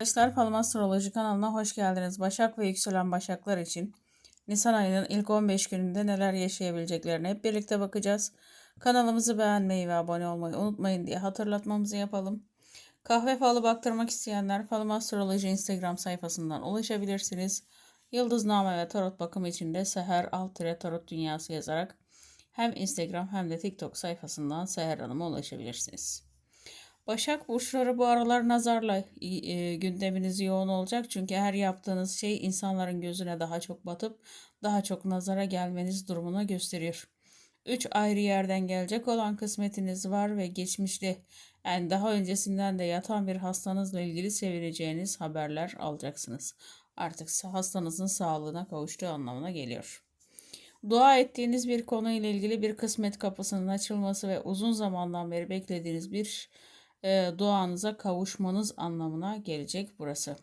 Arkadaşlar Falma Astroloji kanalına hoş geldiniz. Başak ve yükselen başaklar için Nisan ayının ilk 15 gününde neler yaşayabileceklerine hep birlikte bakacağız. Kanalımızı beğenmeyi ve abone olmayı unutmayın diye hatırlatmamızı yapalım. Kahve falı baktırmak isteyenler Falma Astroloji Instagram sayfasından ulaşabilirsiniz. Yıldızname ve tarot bakımı için de Seher Altıre Tarot Dünyası yazarak hem Instagram hem de TikTok sayfasından Seher Hanım'a ulaşabilirsiniz. Başak burçları bu aralar nazarla e, gündeminiz yoğun olacak. Çünkü her yaptığınız şey insanların gözüne daha çok batıp daha çok nazara gelmeniz durumuna gösteriyor. Üç ayrı yerden gelecek olan kısmetiniz var ve geçmişte yani daha öncesinden de yatan bir hastanızla ilgili sevineceğiniz haberler alacaksınız. Artık hastanızın sağlığına kavuştuğu anlamına geliyor. Dua ettiğiniz bir konu ile ilgili bir kısmet kapısının açılması ve uzun zamandan beri beklediğiniz bir e, duanıza kavuşmanız anlamına gelecek burası.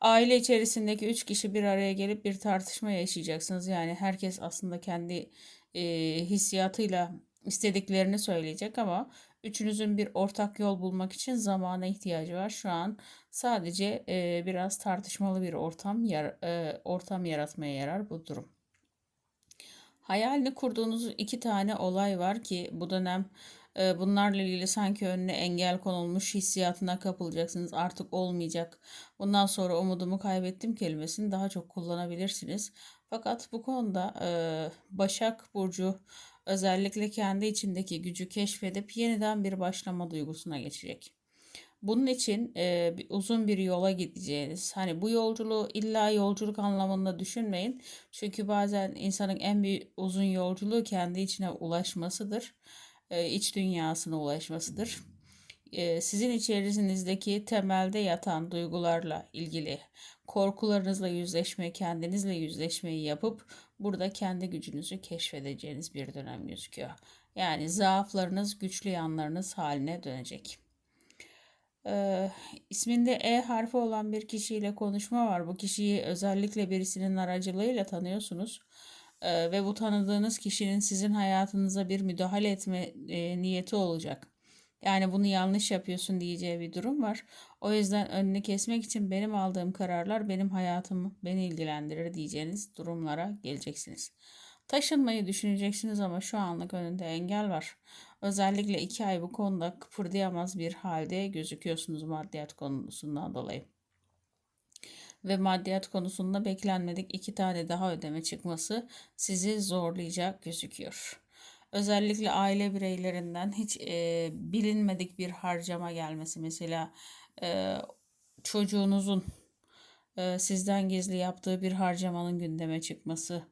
Aile içerisindeki üç kişi bir araya gelip bir tartışma yaşayacaksınız. Yani herkes aslında kendi e, hissiyatıyla istediklerini söyleyecek ama üçünüzün bir ortak yol bulmak için zamana ihtiyacı var. Şu an sadece e, biraz tartışmalı bir ortam yar, e, ortam yaratmaya yarar bu durum. Hayalini kurduğunuz iki tane olay var ki bu dönem bunlarla ilgili sanki önüne engel konulmuş hissiyatına kapılacaksınız. Artık olmayacak. Bundan sonra umudumu kaybettim kelimesini daha çok kullanabilirsiniz. Fakat bu konuda e, Başak Burcu özellikle kendi içindeki gücü keşfedip yeniden bir başlama duygusuna geçecek. Bunun için e, uzun bir yola gideceğiniz. Hani bu yolculuğu illa yolculuk anlamında düşünmeyin. Çünkü bazen insanın en büyük uzun yolculuğu kendi içine ulaşmasıdır. E, iç dünyasına ulaşmasıdır. E, sizin içerisinizdeki temelde yatan duygularla ilgili korkularınızla yüzleşme, kendinizle yüzleşmeyi yapıp burada kendi gücünüzü keşfedeceğiniz bir dönem gözüküyor. Yani zaaflarınız güçlü yanlarınız haline dönecek. Ee, isminde E harfi olan bir kişiyle konuşma var. Bu kişiyi özellikle birisinin aracılığıyla tanıyorsunuz. Ee, ve bu tanıdığınız kişinin sizin hayatınıza bir müdahale etme e, niyeti olacak. Yani bunu yanlış yapıyorsun diyeceği bir durum var. O yüzden önünü kesmek için benim aldığım kararlar benim hayatımı beni ilgilendirir diyeceğiniz durumlara geleceksiniz. Taşınmayı düşüneceksiniz ama şu anlık önünde engel var. Özellikle iki ay bu konuda kıpırdayamaz bir halde gözüküyorsunuz maddiyat konusundan dolayı. Ve maddiyat konusunda beklenmedik iki tane daha ödeme çıkması sizi zorlayacak gözüküyor. Özellikle aile bireylerinden hiç e, bilinmedik bir harcama gelmesi mesela e, çocuğunuzun e, sizden gizli yaptığı bir harcamanın gündeme çıkması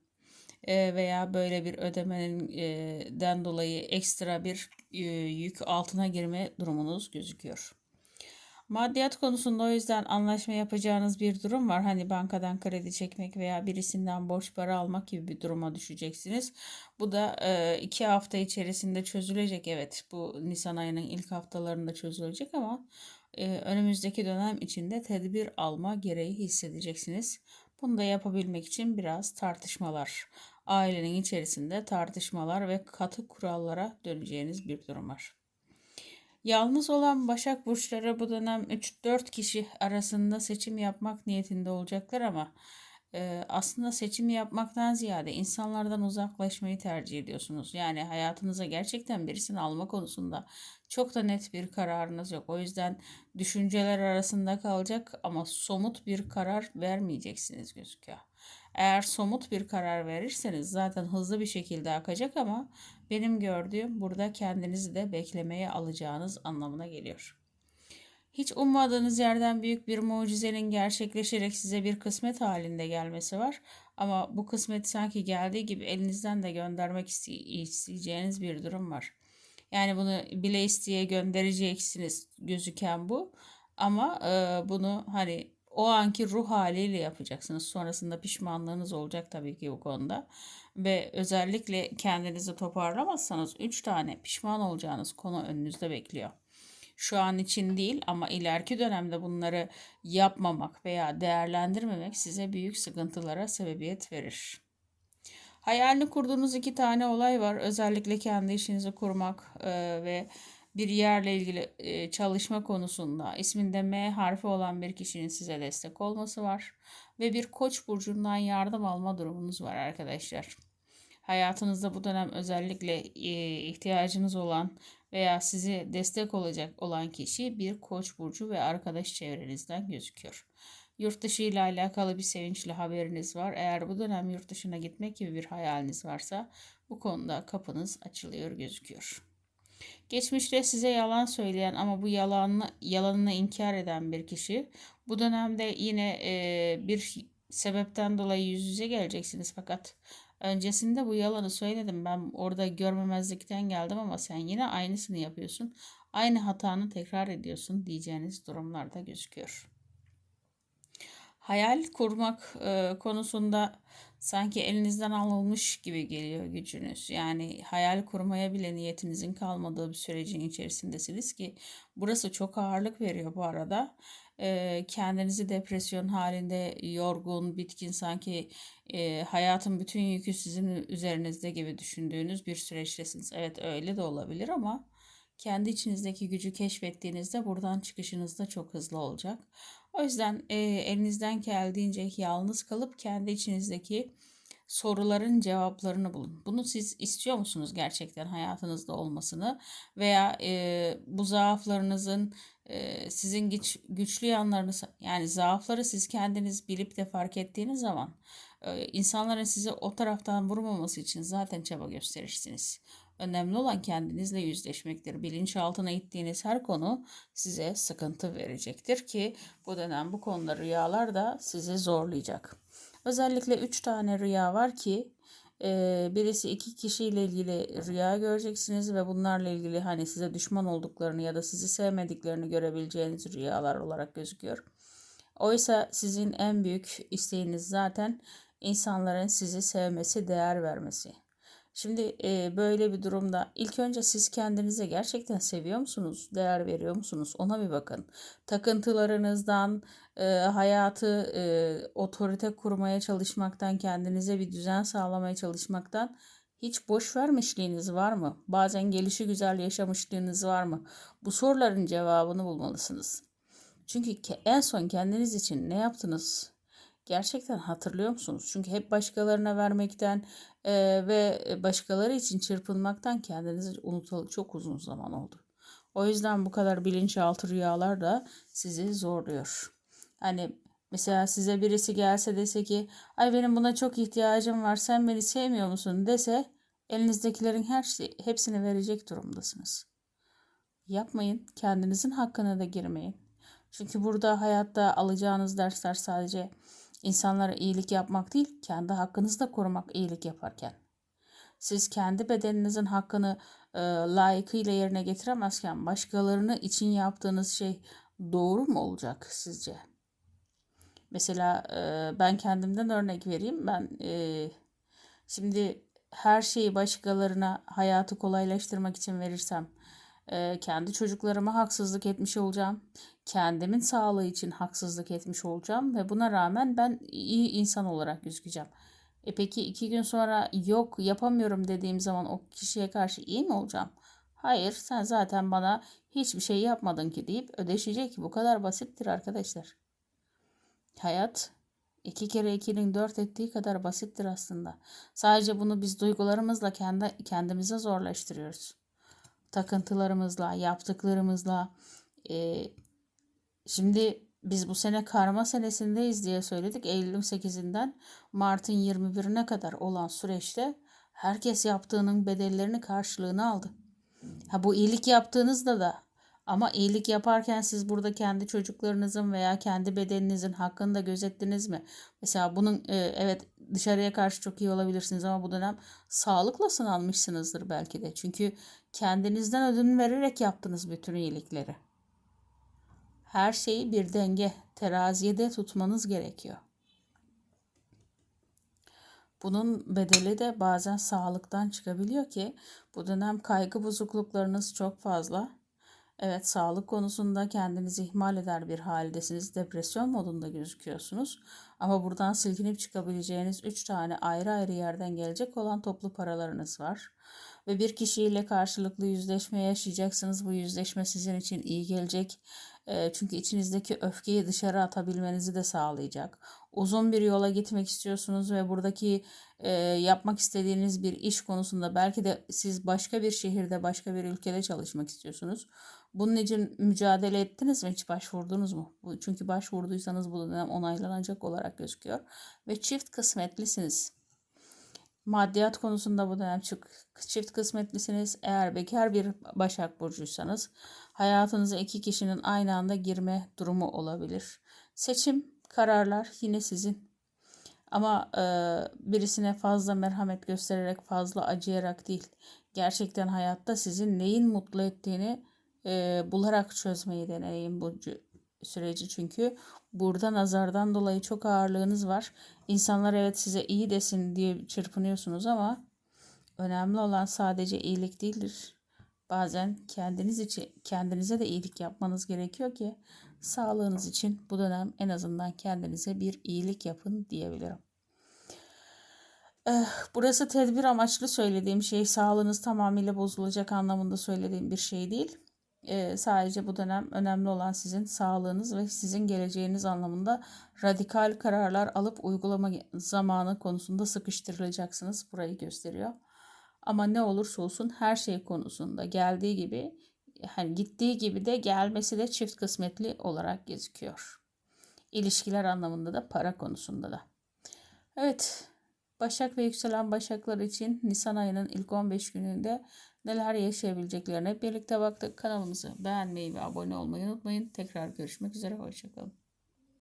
veya böyle bir ödemenin dolayı ekstra bir yük altına girme durumunuz gözüküyor. Maddiyat konusunda o yüzden anlaşma yapacağınız bir durum var. Hani bankadan kredi çekmek veya birisinden borç para almak gibi bir duruma düşeceksiniz. Bu da iki hafta içerisinde çözülecek. Evet bu Nisan ayının ilk haftalarında çözülecek ama önümüzdeki dönem içinde tedbir alma gereği hissedeceksiniz. Bunu da yapabilmek için biraz tartışmalar, ailenin içerisinde tartışmalar ve katı kurallara döneceğiniz bir durum var. Yalnız olan Başak Burçları bu dönem 3-4 kişi arasında seçim yapmak niyetinde olacaklar ama aslında seçim yapmaktan ziyade insanlardan uzaklaşmayı tercih ediyorsunuz. Yani hayatınıza gerçekten birisini alma konusunda çok da net bir kararınız yok. O yüzden düşünceler arasında kalacak ama somut bir karar vermeyeceksiniz gözüküyor. Eğer somut bir karar verirseniz zaten hızlı bir şekilde akacak ama benim gördüğüm burada kendinizi de beklemeye alacağınız anlamına geliyor. Hiç ummadığınız yerden büyük bir mucizenin gerçekleşerek size bir kısmet halinde gelmesi var. Ama bu kısmet sanki geldiği gibi elinizden de göndermek isteyeceğiniz bir durum var. Yani bunu bile isteye göndereceksiniz gözüken bu. Ama e, bunu hani o anki ruh haliyle yapacaksınız. Sonrasında pişmanlığınız olacak tabii ki bu konuda. Ve özellikle kendinizi toparlamazsanız 3 tane pişman olacağınız konu önünüzde bekliyor. Şu an için değil ama ileriki dönemde bunları yapmamak veya değerlendirmemek size büyük sıkıntılara sebebiyet verir. Hayalini kurduğunuz iki tane olay var. Özellikle kendi işinizi kurmak e, ve bir yerle ilgili e, çalışma konusunda isminde M harfi olan bir kişinin size destek olması var ve bir koç burcundan yardım alma durumunuz var arkadaşlar. Hayatınızda bu dönem özellikle e, ihtiyacınız olan veya sizi destek olacak olan kişi bir koç burcu ve arkadaş çevrenizden gözüküyor. Yurt dışı ile alakalı bir sevinçli haberiniz var. Eğer bu dönem yurt dışına gitmek gibi bir hayaliniz varsa bu konuda kapınız açılıyor gözüküyor. Geçmişte size yalan söyleyen ama bu yalanını, yalanını inkar eden bir kişi bu dönemde yine e, bir sebepten dolayı yüz yüze geleceksiniz fakat öncesinde bu yalanı söyledim ben orada görmemezlikten geldim ama sen yine aynısını yapıyorsun. Aynı hatanı tekrar ediyorsun diyeceğiniz durumlarda gözüküyor. Hayal kurmak e, konusunda sanki elinizden alınmış gibi geliyor gücünüz. Yani hayal kurmaya bile niyetinizin kalmadığı bir sürecin içerisindesiniz ki burası çok ağırlık veriyor bu arada. E, kendinizi depresyon halinde yorgun, bitkin sanki e, hayatın bütün yükü sizin üzerinizde gibi düşündüğünüz bir süreçtesiniz. Evet öyle de olabilir ama kendi içinizdeki gücü keşfettiğinizde buradan çıkışınız da çok hızlı olacak. O yüzden e, elinizden geldiğince yalnız kalıp kendi içinizdeki soruların cevaplarını bulun. Bunu siz istiyor musunuz gerçekten hayatınızda olmasını veya e, bu zaaflarınızın sizin güç, güçlü yanlarınız yani zaafları siz kendiniz bilip de fark ettiğiniz zaman insanların sizi o taraftan vurmaması için zaten çaba gösterirsiniz. Önemli olan kendinizle yüzleşmektir. Bilinçaltına ittiğiniz her konu size sıkıntı verecektir ki bu dönem bu konuda rüyalar da sizi zorlayacak. Özellikle 3 tane rüya var ki e, birisi iki kişiyle ilgili rüya göreceksiniz ve bunlarla ilgili hani size düşman olduklarını ya da sizi sevmediklerini görebileceğiniz rüyalar olarak gözüküyor. Oysa sizin en büyük isteğiniz zaten insanların sizi sevmesi, değer vermesi. Şimdi e, böyle bir durumda ilk önce siz kendinize gerçekten seviyor musunuz? Değer veriyor musunuz? Ona bir bakın. Takıntılarınızdan, e, hayatı e, otorite kurmaya çalışmaktan, kendinize bir düzen sağlamaya çalışmaktan hiç boş vermişliğiniz var mı? Bazen gelişi güzel yaşamışlığınız var mı? Bu soruların cevabını bulmalısınız. Çünkü en son kendiniz için ne yaptınız? Gerçekten hatırlıyor musunuz? Çünkü hep başkalarına vermekten e, ve başkaları için çırpınmaktan kendinizi unutalı çok uzun zaman oldu. O yüzden bu kadar bilinçaltı rüyalar da sizi zorluyor. Hani mesela size birisi gelse dese ki ay benim buna çok ihtiyacım var sen beni sevmiyor musun dese elinizdekilerin her şey, hepsini verecek durumdasınız. Yapmayın. Kendinizin hakkına da girmeyin. Çünkü burada hayatta alacağınız dersler sadece İnsanlara iyilik yapmak değil, kendi hakkınızı da korumak iyilik yaparken. Siz kendi bedeninizin hakkını e, layıkıyla yerine getiremezken başkalarını için yaptığınız şey doğru mu olacak sizce? Mesela e, ben kendimden örnek vereyim. Ben e, şimdi her şeyi başkalarına hayatı kolaylaştırmak için verirsem e, kendi çocuklarıma haksızlık etmiş olacağım. Kendimin sağlığı için haksızlık etmiş olacağım ve buna rağmen ben iyi insan olarak gözükeceğim. E peki iki gün sonra yok yapamıyorum dediğim zaman o kişiye karşı iyi mi olacağım? Hayır sen zaten bana hiçbir şey yapmadın ki deyip ödeşecek. Bu kadar basittir arkadaşlar. Hayat iki kere ikinin dört ettiği kadar basittir aslında. Sadece bunu biz duygularımızla kendi, kendimize zorlaştırıyoruz takıntılarımızla, yaptıklarımızla. E, şimdi biz bu sene karma senesindeyiz diye söyledik. Eylül'ün 8'inden Mart'ın 21'ine kadar olan süreçte herkes yaptığının bedellerini karşılığını aldı. Ha bu iyilik yaptığınızda da ama iyilik yaparken siz burada kendi çocuklarınızın veya kendi bedeninizin hakkını da gözettiniz mi? Mesela bunun e, evet dışarıya karşı çok iyi olabilirsiniz ama bu dönem sağlıkla sınanmışsınızdır belki de. Çünkü kendinizden ödün vererek yaptınız bütün iyilikleri. Her şeyi bir denge, teraziyede tutmanız gerekiyor. Bunun bedeli de bazen sağlıktan çıkabiliyor ki bu dönem kaygı bozukluklarınız çok fazla Evet, sağlık konusunda kendinizi ihmal eder bir haldesiniz. Depresyon modunda gözüküyorsunuz. Ama buradan silkinip çıkabileceğiniz 3 tane ayrı ayrı yerden gelecek olan toplu paralarınız var. Ve bir kişiyle karşılıklı yüzleşme yaşayacaksınız. Bu yüzleşme sizin için iyi gelecek. Eee, Çünkü içinizdeki öfkeyi dışarı atabilmenizi de sağlayacak. Uzun bir yola gitmek istiyorsunuz ve buradaki eee, yapmak istediğiniz bir iş konusunda belki de siz başka bir şehirde, başka bir ülkede çalışmak istiyorsunuz. Bunun için mücadele ettiniz mi? Hiç başvurdunuz mu? Çünkü başvurduysanız bu dönem onaylanacak olarak gözüküyor. Ve çift kısmetlisiniz. Maddiyat konusunda bu dönem çift kısmetlisiniz. Eğer bekar bir Başak Burcuysanız hayatınıza iki kişinin aynı anda girme durumu olabilir. Seçim, kararlar yine sizin. Ama e, birisine fazla merhamet göstererek, fazla acıyarak değil. Gerçekten hayatta sizin neyin mutlu ettiğini e, bularak çözmeyi deneyin bu cü- süreci. Çünkü burada nazardan dolayı çok ağırlığınız var. İnsanlar evet size iyi desin diye çırpınıyorsunuz ama önemli olan sadece iyilik değildir. Bazen kendiniz için kendinize de iyilik yapmanız gerekiyor ki sağlığınız için bu dönem en azından kendinize bir iyilik yapın diyebilirim. Eh, Burası tedbir amaçlı söylediğim şey sağlığınız tamamıyla bozulacak anlamında söylediğim bir şey değil. Eh, sadece bu dönem önemli olan sizin sağlığınız ve sizin geleceğiniz anlamında radikal kararlar alıp uygulama zamanı konusunda sıkıştırılacaksınız. Burayı gösteriyor. Ama ne olursa olsun her şey konusunda geldiği gibi hani gittiği gibi de gelmesi de çift kısmetli olarak gözüküyor. İlişkiler anlamında da para konusunda da. Evet, Başak ve yükselen Başaklar için Nisan ayının ilk 15 gününde neler yaşayabileceklerine birlikte baktık. Kanalımızı beğenmeyi ve abone olmayı unutmayın. Tekrar görüşmek üzere, hoşçakalın.